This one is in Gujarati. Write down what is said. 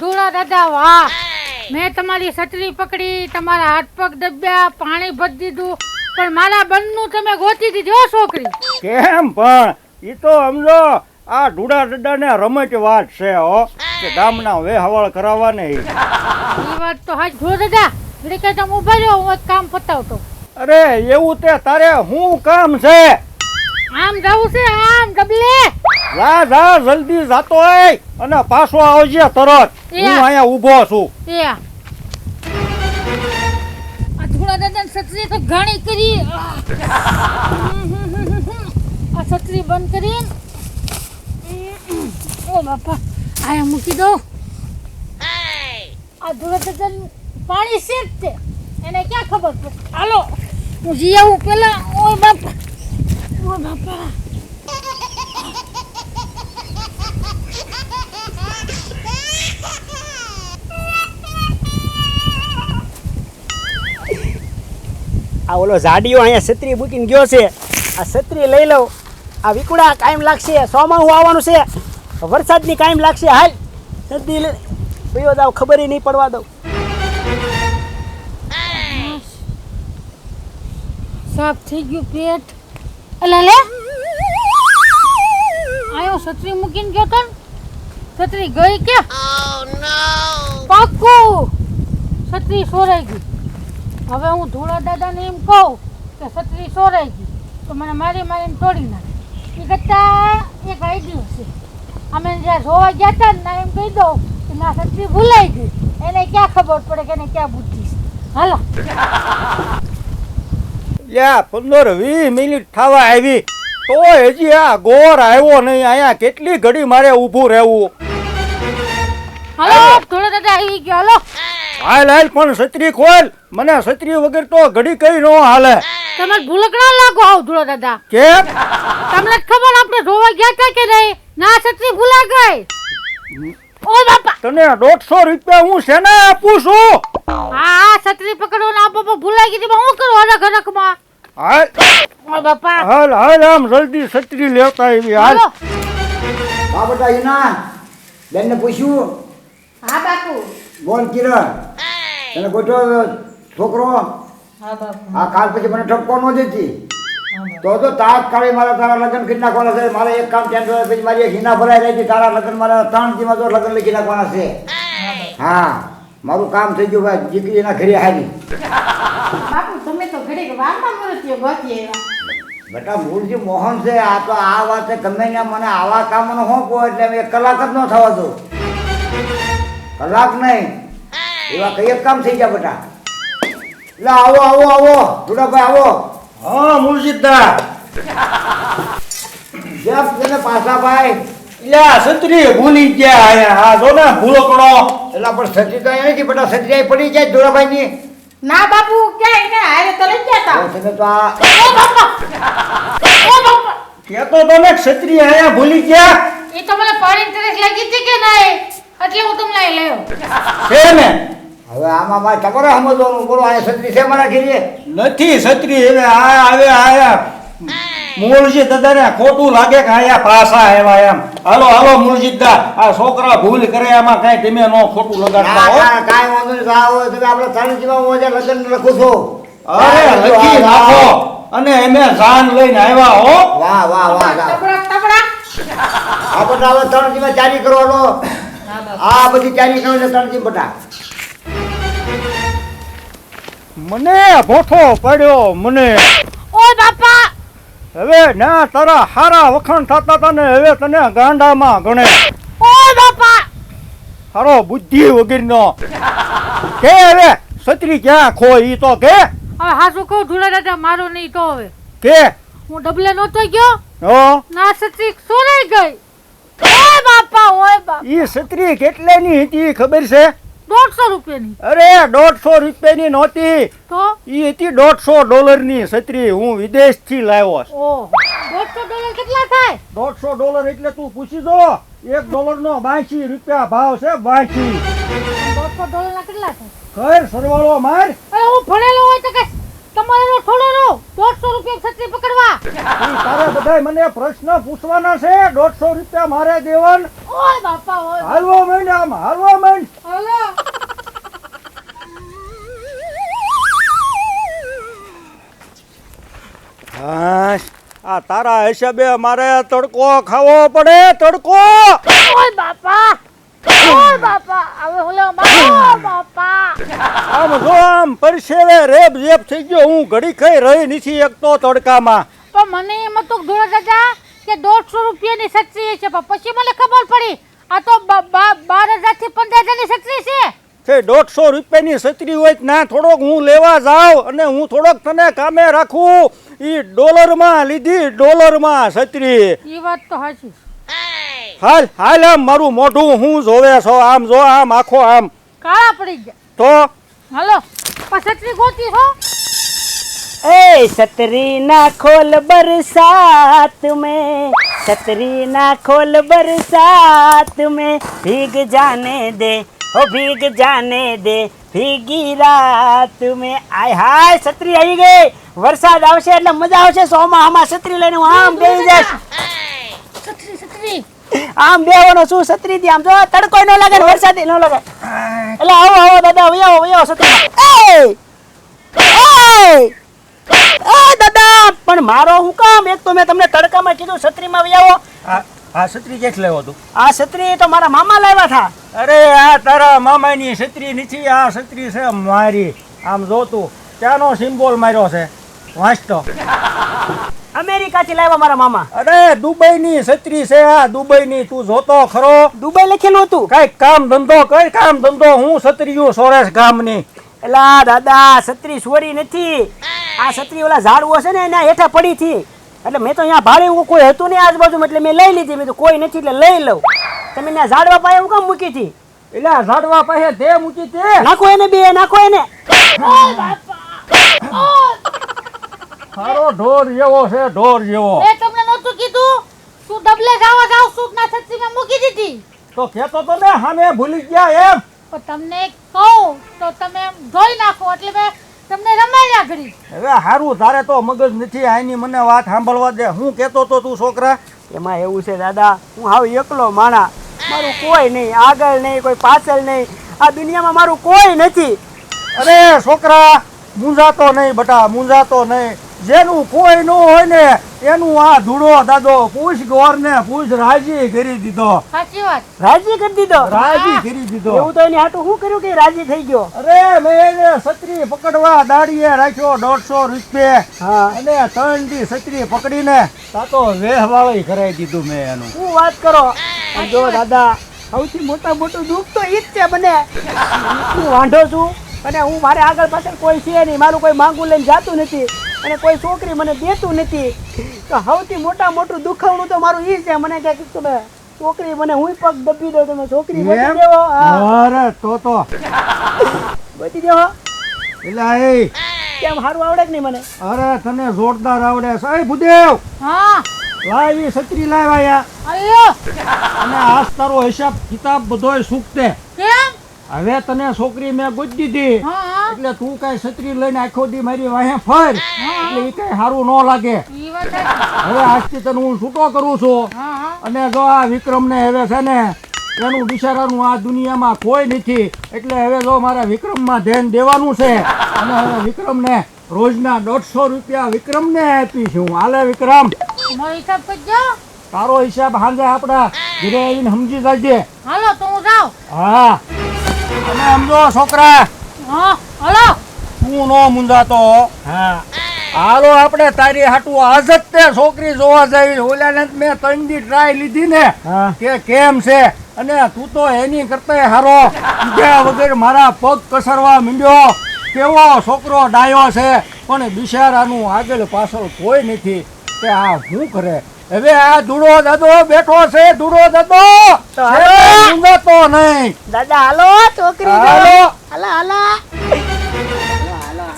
ધૂળા દાદા વાહ. મેં તમારી છત્રી પકડી તમારા હાથ પગ દબ્યા પાણી ભરી દીધું પણ મારા બનનું તમે ગોતી દીધો હો છોકરી. કેમ પણ? એ તો સમજો આ ધૂળા ડડાને રમત વાત છે હો. કે ગામના વેહવળ કરાવવા ને એ વાત તો હાજ ધો દાદા. એટલે કે તમે ઊભા રહ્યો હું એક કામ પતાવતો. અરે એવું તે તારે શું કામ છે? આમ જવું છે આમ ડબલે જા જા જલ્દી જાતો હોય અને પાછો આવજે તરત. હું અહીંયા ઊભો છું. એ આ ધૂળા દાદા છત્રી તો ઘણી કરી. આ છત્રી બંધ કરી ઓ બાપા આયા મૂકી દો આ ધૂળા દાદા પાણી છે એને ક્યાં ખબર પડે? હાલો હું જી આવું પેલા. ઓ બાપા ઓ બાપા. આ ઓલો ઝાડિયો અહીંયા છત્રી મૂકીને ગયો છે. આ છત્રી લઈ લઉં. આ વિકુડા કાયમ લાગશે. સોમાહું આવવાનું છે. વરસાદની કાયમ લાગશે. હાલ છત્રી લઈ પીવો દાવ ખબર નહીં પડવા દઉં. સાફ થઈ ગયું પેટ. અલા લે. આયો છત્રી મૂકીને ગયો તો છત્રી ગઈ કે? પાક્કું. છત્રી સોરાઈ ગઈ. હવે હું ધૂળા દાદાને એમ કહું કે છત્રી સોરાઈ ગઈ તો મને મારી મારીને તોડી નાખે. એ કરતા એક આઈડિયો છે. અમે જ્યાં જોવા ગયા હતા ને એમ કહી દઉં કે ના છત્રી ભૂલાઈ ગઈ. એને ક્યાં ખબર પડે કે એને ક્યાં બુદ્ધિ છે? હાલો. યા પંદર વીસ મિનિટ થવા આવી. તો હજી આ ગોર આવ્યો નહીં. અહીંયા કેટલી ઘડી મારે ઊભું રહેવું? હાલો ધૂળા દાદા આવી ગયો. હાલો. હાલ હાલ પણ છત્રી ખોલ? મને છત્રી વગર તો ઘડી કઈ નો હાલે. તમે ભૂલકડા લાગો આવ ધૂળો દાદા. કેમ? તમને ખબર આપણે જોવા ગયા હતા કે નહીં? ના છત્રી ભૂલા ગઈ. ઓ બાપા. તને દોઢસો રૂપિયા હું શેને આપું છું? હા હા છત્રી પકડો ના આ બાપા ભૂલાઈ ગઈ હું કરું અલગ અલગમાં હાલ. ઓ બાપા. હાલ હાલ આમ જલ્દી છત્રી લેતા આવી હાલ. બેટા ઈના. બેનને પૂછ્યું? હા બાપુ. બોલ કિરણ. તને ગોઠવો છોકરો આ કાલ પછી મને ઠપકો ન દેતી. તો તો તાત્કાલિક મારા તારા લગ્ન કરી નાખવાના છે. મારે એક કામ ટેન્શન પછી મારી એક હિના ભરાઈ રહી હતી તારા લગ્ન મારા ત્રણ દીમાં તો લગ્ન લખી નાખવાના છે. હા મારું કામ થઈ ગયું ભાઈ. દીકરી એના ઘરે હારી બાપુ તમે તો ઘડીક વાર્તા મૃત્યુ ગોતી આવ્યા. બેટા મૂળજી મોહન છે. આ તો આ વાતે ગમે ને મને આવા કામનો શું કહો એટલે એક કલાક જ ન થવા દો કલાક નહીં. એવા કઈ એક કામ થઈ ગયા બેટા એટલે આવો આવો આવો. જુડાભાઈ આવો. હા મુરશીદા જેમ તેને પાછા ભાઈ. લ્યા છત્રી ભૂલી ગયા આયા હા જો ને ભૂલકડો એટલે પણ સતી તો અહીંયા નથી બેટા સતી પડી જાય જોડાભાઈ ની ના બાપુ ક્યાંય ને હારે તો? લઈ ગયા તમે તો આ ઓ બાપા! ઓ બાપા! કેતો તો ને છત્રી આયા ભૂલી ગયા. એ તો મને પાણી તરસ લાગી હતી કે નહીં? એટલે હું તમને લઈ લેવો છે ને? હવે આમાં મારે તમારે સમજવાનું બોલો આ છત્રી છે મારા ઘેરે નથી છત્રી હવે આ આવે આયા મૂળજી દાદાને ખોટું લાગે કે આયા પાસા આવ્યા એમ. હાલો હાલો મૂળજીદા આ છોકરા ભૂલ કરે આમાં કઈ તમે નો ખોટું લગાડતા હો. કાંઈ વાંધો નહીં આવો તમે આપણે ત્રણ જીવા આજે લગ્ન લખું છો. અરે લખી નાખો. અને એમે જાન લઈને આવ્યા હો. વાહ વાહ વાહ તબડા તબડા આ હવે ત્રણ જીવા ચારી કરવાનો. આ બધી ચારી કરો એટલે ત્રણ જી બટા મને ભોઠો પડ્યો મને. ઓ બાપા! હવે ના તારા હારા વખાણ થતા હતા ને હવે તને ગાંડામાં ગણે. ઓ બાપા! હારો બુદ્ધિ વગરનો. કે હવે છત્રી ક્યાં ખો ઈ તો કે? હવે હાસુ કહું ધૂળા દાદા મારો નહીં તો હવે. કે? હું ડબલે નહોતો ગયો? હો? ના છત્રી સોરાઈ ગઈ. બાપા હોય બાપા. ઈ છત્રી કેટલેની હતી ખબર છે? દોઢસો રૂપિયાની. અરે દોઢસો રૂપિયાની નહોતી. તો? ઈ હતી દોઢસો ડોલરની છત્રી હું વિદેશથી લાવ્યો દોઢસો ડોલર કેટલા થાય? દોઢસો ડોલર એટલે તું પૂછી જો. એક ડોલરનો બાંસી રૂપિયા ભાવ છે બાંસી. દોઢસો ડોલરના કેટલા થાય? ઘર સરવાળો માર. અરે હું ભણેલો હોય તો કે તમારો થોડો રહો દોઢસો રૂપિયા છત્રી પકડવા. તારા બધાય મને પ્રશ્ન પૂછવાના છે દોઢસો રૂપિયા મારે દેવાન. ઓય બાપા ઓય હાલવો માંડ આમ હાલવો માંડ. હાલો. આ તારા હિસાબે મારે તડકો ખાવો પડે તડકો. ઓય બાપા. ઓય બાપા હવે ઓલો મારો બાપા. આમ જો પરસેવે રેબ જેબ થઈ ગયો હું ઘડી કઈ રહી નથી એકતો તડકામાં. પણ મને એમ હતું ધોળા દાદા કે દોઢસો રૂપિયાની છત્રી છે પણ પછી મને ખબર પડી આ તો બાર હજારથી પંદર હજારની છત્રી છે. તે દોઢસો રૂપિયાની છત્રી હોય ના થોડોક હું લેવા જાઉં અને હું થોડોક તને કામે રાખું. એ ડોલરમાં લીધી ડોલરમાં છત્રી. એ વાત તો સાચી હાલ હાલ આમ મારું મોઢું હું જોવે છો આમ જો આમ આખો આમ. કાળા પડી ગયા. તો? હાલો પસતરી ગોતી છો એ સતરી ના ખોલ બરસાત મે સતરી ના ખોલ બરસાત મે ભીગ જાને દે હો ભીગ જાને દે ભીગી રાત મે. આય હાય છત્રી આવી ગઈ. વરસાદ આવશે એટલે મજા આવશે સોમાં આમાં છત્રી લઈને હું આમ બેસી જઈશ આમ બેવાનો શું છત્રી થી આમ જો તડકો ન લાગે વરસાદ ન લાગે. એટલે આવો આવો દાદા વયો વયો છત્રી. એ દાદા પણ મારો હું કામ? એક તો મેં તમને તડકામાં કીધું છત્રીમાં વૈયાવો. આ આ છત્રી ક્યાંથી લેવો તું? આ છત્રી તો મારા મામા લાવ્યા હતા અરે આ તારા મામાની છત્રી નથી આ છત્રી છે મારી. આમ જો તું ત્યાંનો સિમ્બોલ માર્યો છે. વાંચતો. અમેરિકાથી લાવ્યા મારા મામા. અરે દુબઈની છત્રી છે આ દુબઈની તું જોતો ખરો. દુબઈ લખેલું હતું. કઈ કામ ધંધો કઈ કામ ધંધો હું છત્રીયું સોરેશ ગામની. એલા દાદા છત્રી સોરી નથી. આ છત્રી ઓલા ઝાડવો છે ને એના હેઠા પડી થી એટલે મેં તો અહીંયા ભાડે એવું કોઈ હતું નહીં આજુબાજુ એટલે મેં લઈ લીધી. મેં તો કોઈ નથી એટલે લઈ લઉં. તમે ત્યાં ઝાડવા પાસે હું કામ મૂકી હતી એટલે ઝાડવા પાસે તે મૂકી તે નાખો એને બે નાખો એને. સારો ઢોર જેવો છે ઢોર જેવો એ તમને નહોતું કીધું? તું ડબલે ગાવા જાવ સૂટ ના છત્રીમાં મૂકી દીધી? તો કેતો તો ને હામે ભૂલી ગયા એમ. પણ તમને કહું તો તમે એમ જોઈ નાખો એટલે મેં તમને રમાડ્યા ઘડી. હવે હારું તારે તો મગજ નથી આની મને વાત સાંભળવા દે. હું કેતો તો તું છોકરા. એમાં એવું છે દાદા હું હાવ એકલો માણા મારું કોઈ નહીં આગળ નહીં કોઈ પાછળ નહીં. આ દુનિયામાં મારું કોઈ નથી. અરે છોકરા મૂંઝાતો નહીં બટા મૂંઝાતો નહીં. જેનું કોઈ ન હોય ને એનું આ ધૂળો દાદો પૂછ ગોર ને પૂછ રાજી કરી દીધો. સાચી વાત. રાજી કરી દીધો? રાજી કરી દીધો. એવું તો એની હાટું શું કર્યું કે રાજી થઈ ગયો? અરે મેં એને છત્રી પકડવા દાડીએ રાખ્યો દોઢસો રૂપિયે. અને ત્રણ દી છત્રી પકડીને તાતો વેહવાળી કરાવી દીધું મેં એનું. શું વાત કરો? જો દાદા સૌથી મોટા મોટું દુઃખ તો ઈ જ છે મને. હું વાંઢો છું? અને હું મારે આગળ પાછળ કોઈ છે નહીં. મારું કોઈ માંગુ લઈને જાતું નથી. અને કોઈ છોકરી મને દેતું નથી. તો સૌથી મોટા મોટું દુખાવણું તો મારું ઈ છે. મને કે તમે છોકરી મને હું પગ દબી દો તમે છોકરી દેવો અરે તો તો. બચી દેવો એટલે એ કેમ સારું આવડે કે નહીં મને? અરે તને જોરદાર આવડે છે. એ ભૂદેવ! હા. લાવી છત્રી લાવ્યા અયો અને આજ તારો હિસાબ કિતાબ બધોય સૂકતે. કેમ? હવે તને છોકરી મેં ગુજ દીધી. હા. એટલે તું કઈ છત્રી લઈને આખો દી મારી વાહે ફર. એટલે એ કઈ સારું ન લાગે. હવે આજથી તને હું છૂટો કરું છું. અને જો આ વિક્રમને હવે છે ને એનું બિચારાનું આ દુનિયામાં કોઈ નથી. એટલે હવે જો મારે વિક્રમમાં ધ્યાન દેવાનું છે અને હવે વિક્રમને રોજના દોઢસો રૂપિયા વિક્રમને આપી છું. હાલે વિક્રમ. હિસાબ કરજો. તારો હિસાબ હાંજે આપડા ઘરે આવીને સમજી જાજે. હાલો તો હું જાઉં. હા. અને સમજો છોકરા. હા. હાલો. તું નો મુંજાતો હા. હાલો આપણે તારી હાટું આજ જ તે છોકરી જોવા જઈ ઓલાને મેં ત્રણ દી ટ્રાય લીધી ને કે કેમ છે? અને તું તો એની કરતા હારો. બીજા વગર મારા પગ કસરવા માંડ્યો. કેવો છોકરો ડાયો છે. પણ બિચારાનું આગળ પાછળ કોઈ નથી. કે આ શું કરે? હવે આ ધૂળો દાદો બેઠો છે ધૂળો દાદો. તો હાલો. ઊંઘાતો નહીં. દાદા હાલો છોકરી હાલો. હાલો હાલો.